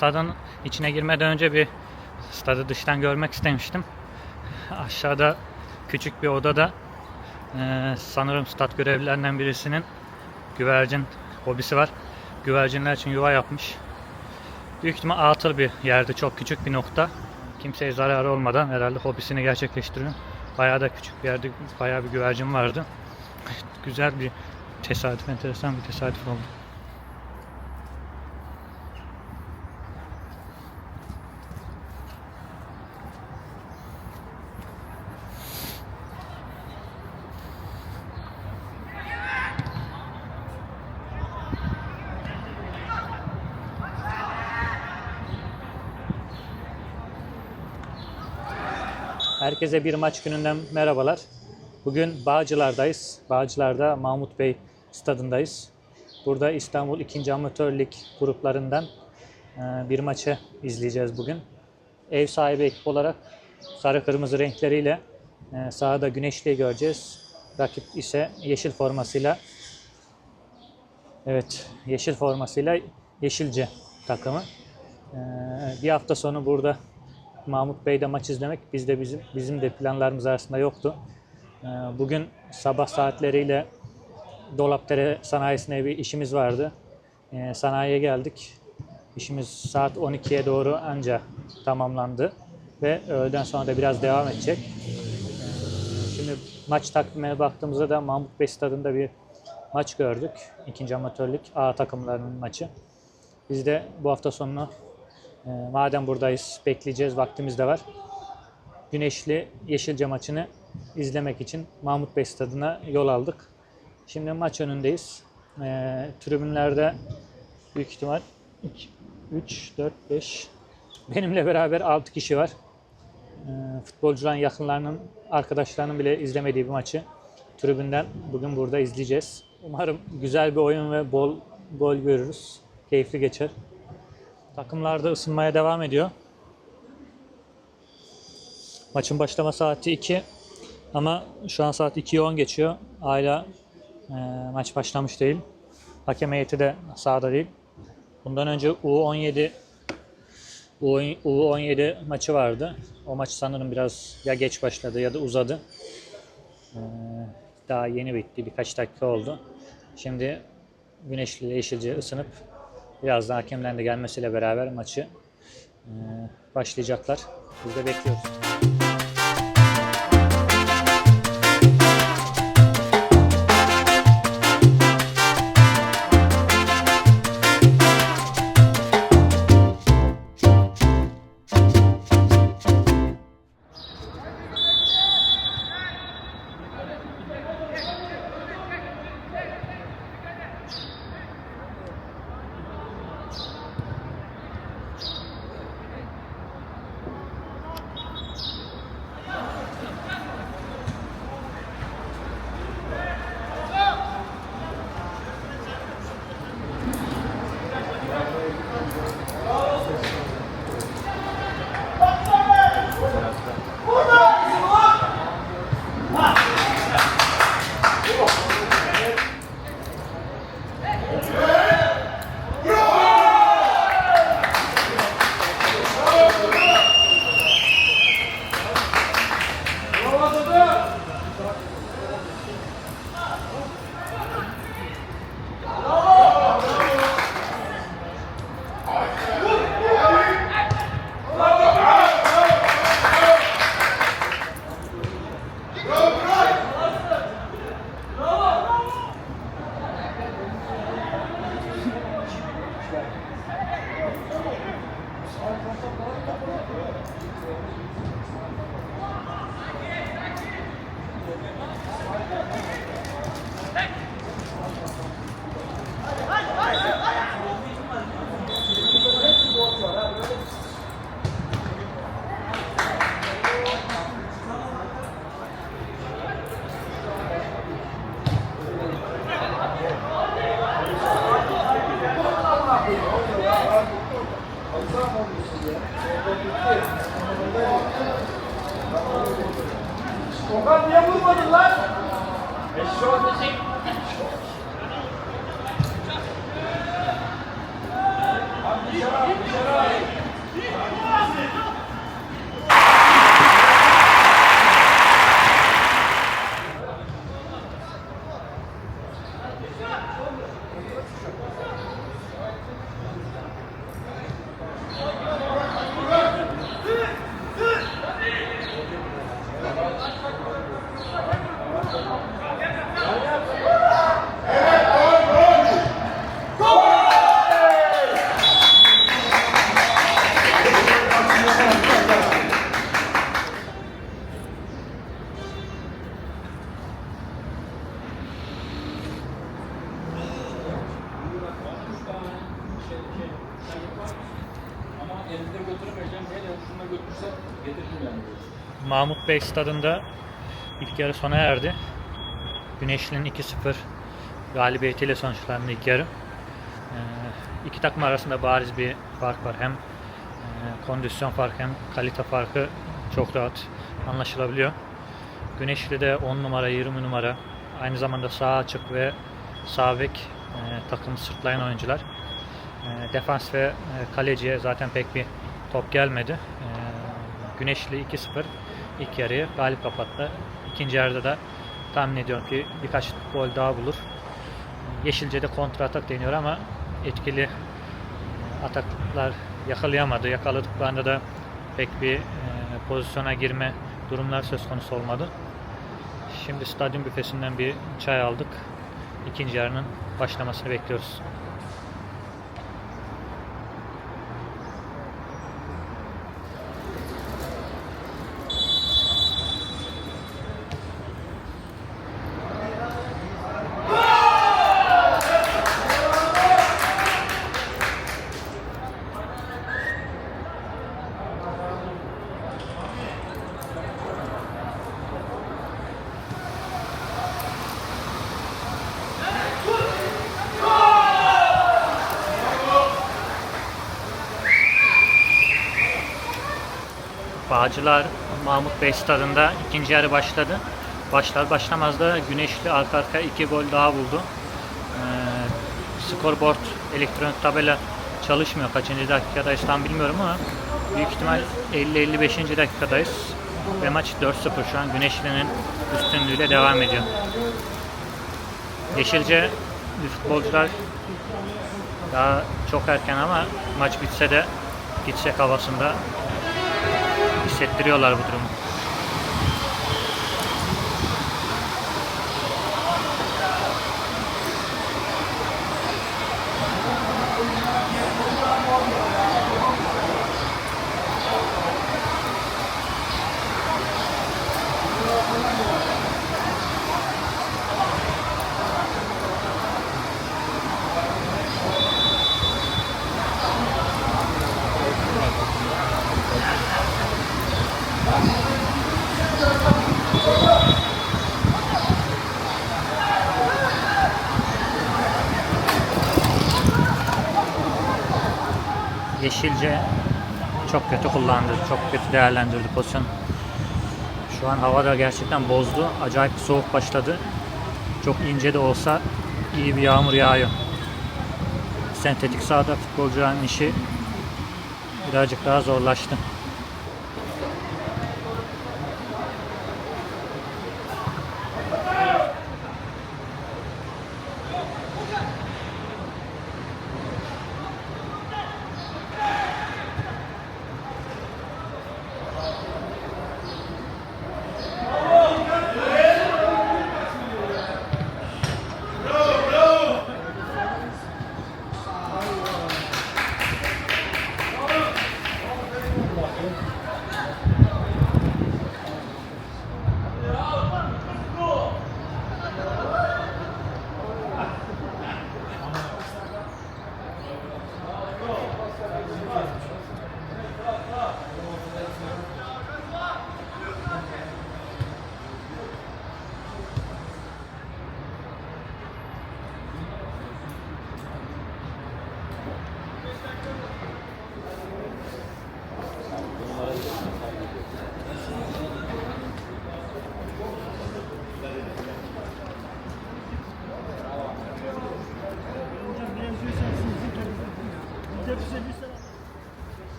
stadın içine girmeden önce bir stadı dıştan görmek istemiştim. Aşağıda küçük bir odada eee, sanırım stat görevlilerinden birisinin güvercin hobisi var. Güvercinler için yuva yapmış. Büyük ihtimal atıl bir yerde çok küçük bir nokta. Kimseye zararı olmadan herhalde hobisini gerçekleştiriyor. Bayağı da küçük bir yerde bayağı bir güvercin vardı. Güzel bir tesadüf, enteresan bir tesadüf oldu. Herkese bir maç gününden merhabalar. Bugün Bağcılar'dayız. Bağcılar'da Mahmut Bey stadındayız. Burada İstanbul 2. Amatör Lig gruplarından e, bir maçı izleyeceğiz bugün. Ev sahibi ekip olarak sarı kırmızı renkleriyle e, sahada Güneşli'yi göreceğiz. Rakip ise yeşil formasıyla Evet, yeşil formasıyla Yeşilce takımı. E, Bir hafta sonu burada Mahmut Bey'de maç izlemek biz de bizim bizim de planlarımız arasında yoktu. Ee, Bugün sabah saatleriyle Dolapdere sanayisine bir işimiz vardı. Ee, Sanayiye geldik. İşimiz saat 12'ye doğru anca tamamlandı ve öğleden sonra da biraz devam edecek. Ee, Şimdi maç takvimine baktığımızda da Mahmut Bey stadında bir maç gördük. İkinci amatörlük A takımlarının maçı. Biz de bu hafta sonunu madem buradayız, bekleyeceğiz, vaktimiz de var. Güneşli Yeşilce maçını izlemek için Mahmut Bey stadına yol aldık. Şimdi maç önündeyiz. Ee, tribünlerde büyük ihtimal 3, 4, 5 benimle beraber 6 kişi var. Ee, futbolcuların yakınlarının, arkadaşlarının bile izlemediği bir maçı tribünden bugün burada izleyeceğiz. Umarım güzel bir oyun ve bol gol görürüz. Keyifli geçer. Takımlar da ısınmaya devam ediyor. Maçın başlama saati 2 ama şu an saat 2'yi 10 geçiyor. Hala e, maç başlamış değil. Hakem heyeti de sahada değil. Bundan önce U17 U- U17 maçı vardı. O maç sanırım biraz ya geç başladı ya da uzadı. E, daha yeni bitti. Birkaç dakika oldu. Şimdi Güneşli Yeşilce ısınıp Birazdan hakemlerin de gelmesiyle beraber maçı başlayacaklar. Biz de bekliyoruz. Mahmut Bey stadında ilk yarı sona erdi. Güneşli'nin 2-0 galibiyetiyle sonuçlandı ilk yarı. Ee, iki takım arasında bariz bir fark var. Hem e, kondisyon farkı hem kalite farkı çok rahat anlaşılabiliyor. Güneşli'de 10 numara, 20 numara aynı zamanda sağ açık ve sağ bek e, takımı sırtlayan oyuncular. E, defans ve e, kaleciye zaten pek bir top gelmedi. E, Güneşli 2-0 ilk yarıyı galip kapattı. İkinci yarıda da tahmin ediyorum ki birkaç gol daha bulur. Yeşilce'de kontra atak deniyor ama etkili ataklar yakalayamadı. Yakaladıklarında da pek bir e, pozisyona girme durumlar söz konusu olmadı. Şimdi stadyum büfesinden bir çay aldık. İkinci yarının başlamasını bekliyoruz. Bağcılar Mahmut Bey stadında ikinci yarı başladı. Başlar başlamaz da Güneşli arka arkaya iki gol daha buldu. Ee, scoreboard elektronik tabela çalışmıyor. Kaçıncı dakikadayız tam bilmiyorum ama büyük ihtimal 50-55. dakikadayız. Ve maç 4-0 şu an Güneşli'nin üstünlüğüyle devam ediyor. Yeşilce futbolcular daha çok erken ama maç bitse de gitsek havasında hissettiriyorlar bu durumu. Yeşilce çok kötü kullandı, çok kötü değerlendirdi pozisyon. Şu an hava da gerçekten bozdu. Acayip soğuk başladı. Çok ince de olsa iyi bir yağmur yağıyor. Sentetik sahada futbolcuların işi birazcık daha zorlaştı. Obrigado.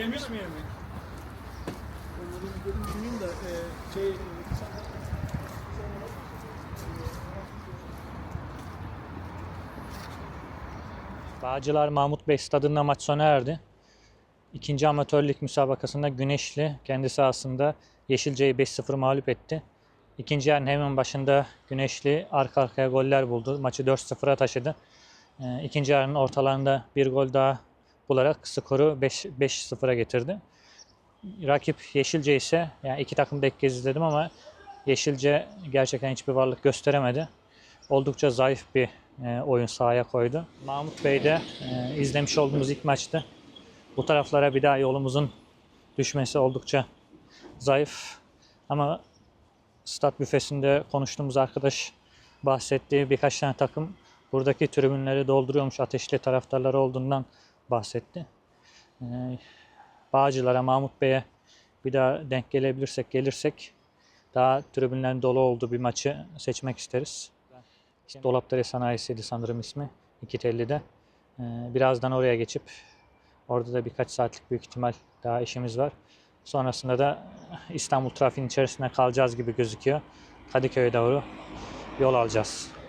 Yemiş mi yemek? Onları bir dedim düşüneyim de e, şey Bağcılar Mahmut Bey stadında maç sona erdi. İkinci amatör lig müsabakasında Güneşli kendi sahasında Yeşilce'yi 5-0 mağlup etti. İkinci yarının hemen başında Güneşli arka arkaya goller buldu. Maçı 4-0'a taşıdı. Ee, İkinci yarının ortalarında bir gol daha bularak skoru 5 5-0'a getirdi. Rakip Yeşilce ise yani iki takım da kez izledim ama Yeşilce gerçekten hiçbir varlık gösteremedi. oldukça zayıf bir e, oyun sahaya koydu. Mahmut Bey de e, izlemiş olduğumuz ilk maçtı. Bu taraflara bir daha yolumuzun düşmesi oldukça zayıf. Ama stat büfesinde konuştuğumuz arkadaş bahsettiği birkaç tane takım buradaki tribünleri dolduruyormuş. Ateşli taraftarları olduğundan bahsetti. Ee, Bağcılar'a, Mahmut Bey'e bir daha denk gelebilirsek, gelirsek daha tribünlerin dolu olduğu bir maçı seçmek isteriz. Dolapdere Sanayisi'ydi sanırım ismi. 2.50'de. Ee, birazdan oraya geçip orada da birkaç saatlik büyük ihtimal daha işimiz var. Sonrasında da İstanbul trafiğinin içerisinde kalacağız gibi gözüküyor. Kadıköy'e doğru yol alacağız.